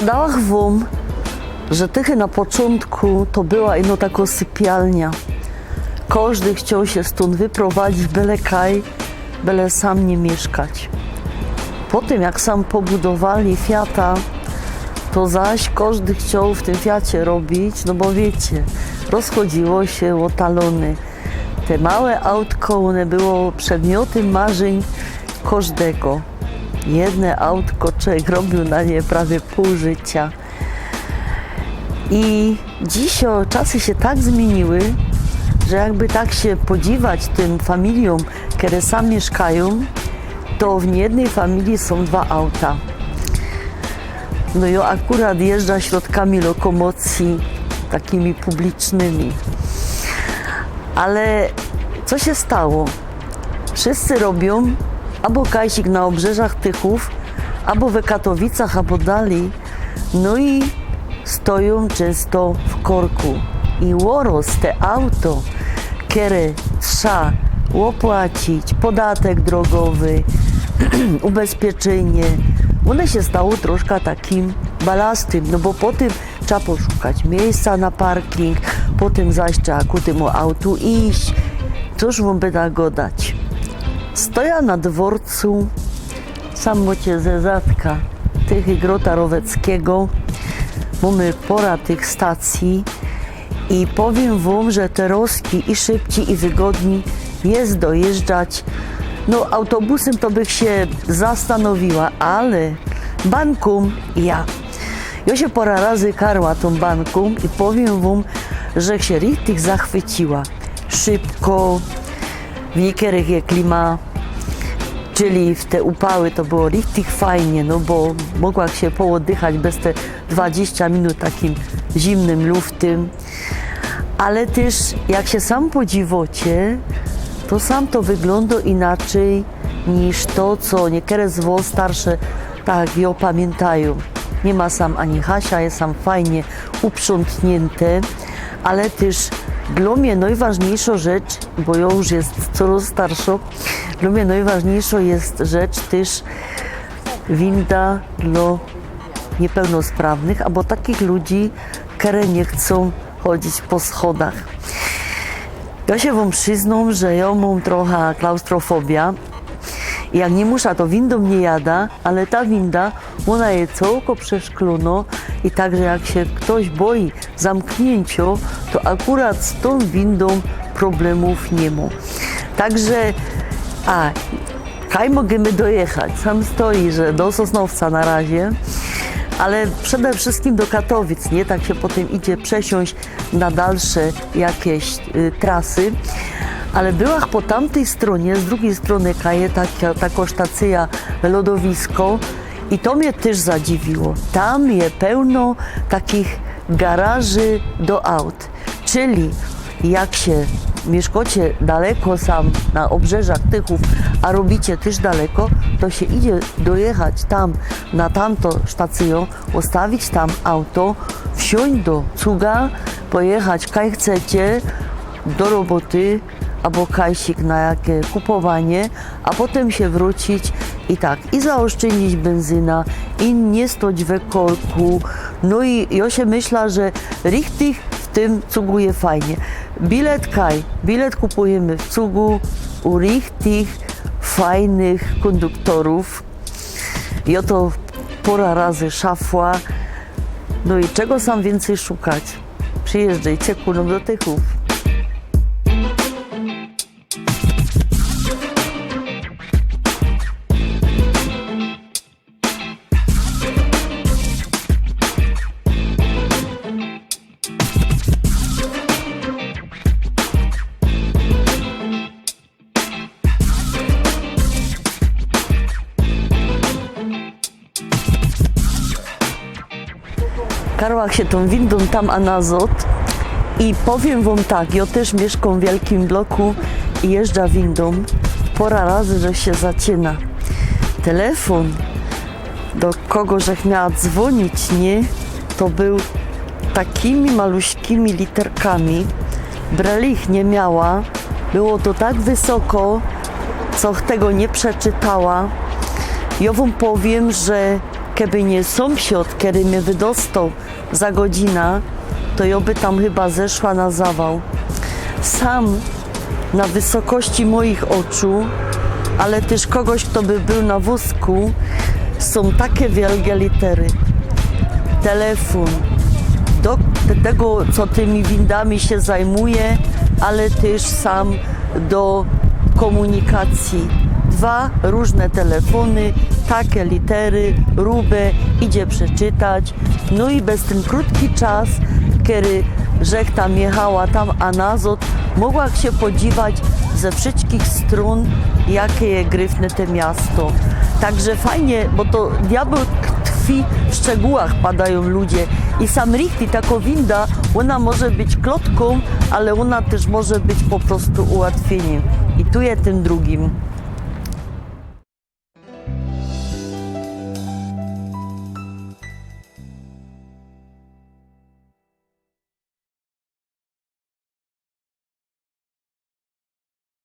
Padałach wam, że tychy na początku to była ino taka sypialnia. Każdy chciał się stąd wyprowadzić, byle kaj, byle sam nie mieszkać. Po tym, jak sam pobudowali Fiata, to zaś każdy chciał w tym Fiacie robić, no bo wiecie, rozchodziło się o talony. Te małe autko, one było przedmiotem marzeń każdego. Jedne autko, człowiek robił na nie prawie pół życia. I dziś o, czasy się tak zmieniły, że jakby tak się podziwać tym familiom, które sam mieszkają, to w niejednej familii są dwa auta. No i akurat jeżdża środkami lokomocji takimi publicznymi. Ale co się stało? Wszyscy robią albo kajsik na obrzeżach Tychów, albo we Katowicach, albo dalej. No i stoją często w korku. I łoros te auto, które trzeba opłacić, podatek drogowy, ubezpieczenie, one się stało troszkę takim balastem, no bo po tym trzeba poszukać miejsca na parking, potem zaś trzeba ku temu autu iść. Cóż wam by tak dać? Stoja na dworcu samocie ze Zatka, tych i Grota Roweckiego. Mamy pora tych stacji i powiem wam, że te roski i szybciej i wygodniej jest dojeżdżać. No autobusem to bych się zastanowiła, ale bankum ja. Ja się pora razy karła tą bankum i powiem wam, że się richtig zachwyciła. Szybko, w niektórych je klima, czyli w te upały to było richtig fajnie, no bo mogła się pooddychać bez te 20 minut takim zimnym luftem. Ale też jak się sam podziwocie, to sam to wygląda inaczej niż to, co niektóre zwo starsze tak ją pamiętają. Nie ma sam ani Hasia, jest sam fajnie uprzątnięte, ale też dla mnie najważniejsza rzecz, bo ja już jest coraz starsza, dla mnie najważniejsza jest rzecz też winda dla niepełnosprawnych, albo takich ludzi, które nie chcą chodzić po schodach. Ja się wam przyznam, że ja mam trochę klaustrofobia. Jak nie muszę, to windą nie jada, ale ta winda, ona jest całko przeszklona i także jak się ktoś boi zamknięcia, to akurat z tą windą problemów nie ma. Także, a, kaj możemy dojechać? Sam stoi, że do Sosnowca na razie, ale przede wszystkim do Katowic, nie? Tak się potem idzie przesiąść na dalsze jakieś y, trasy. Ale byłach po tamtej stronie, z drugiej strony kaje taka, taka stacja lodowisko i to mnie też zadziwiło. Tam jest pełno takich garaży do aut, czyli jak się mieszkacie daleko sam na obrzeżach Tychów, a robicie też daleko, to się idzie dojechać tam na tamto stację, ustawić tam auto, wsiąść do cuga, pojechać kaj chcecie do roboty, albo kajsik na jakie kupowanie, a potem się wrócić i tak, i zaoszczędzić benzyna, i nie stoć we korku. No i ja się myślę, że richtig w tym cugu je fajnie. Bilet kaj, bilet kupujemy w cugu u richtig fajnych konduktorów. I oto pora razy szafła. No i czego sam więcej szukać? Przyjeżdżajcie kulą do Tychów. Karłach się tą windą tam a nazot i powiem wam tak, ja też mieszkam w wielkim bloku i jeżdżę windą. Pora razy, że się zaczyna. Telefon, do kogo żech miała dzwonić, nie? To był takimi maluśkimi literkami. Brelich nie miała. Było to tak wysoko, co tego nie przeczytała. Ja wam powiem, że Keby nie sąsiad, który mnie wydostał za godzina, to ja by tam chyba zeszła na zawał. Sam na wysokości moich oczu, ale też kogoś, kto by był na wózku, są takie wielkie litery. Telefon, do tego, co tymi windami się zajmuje, ale też sam do komunikacji. Dwa różne telefony, takie litery, rubę, idzie przeczytać. No i bez ten krótki czas, kiedy rzech tam jechała tam, a nazot, mogła się podziwać ze wszystkich stron, jakie je gryfne te miasto. Także fajnie, bo to diabeł tkwi w szczegółach, padają ludzie. I sam Richti, taka winda, ona może być klotką, ale ona też może być po prostu ułatwieniem. I tu jest tym drugim.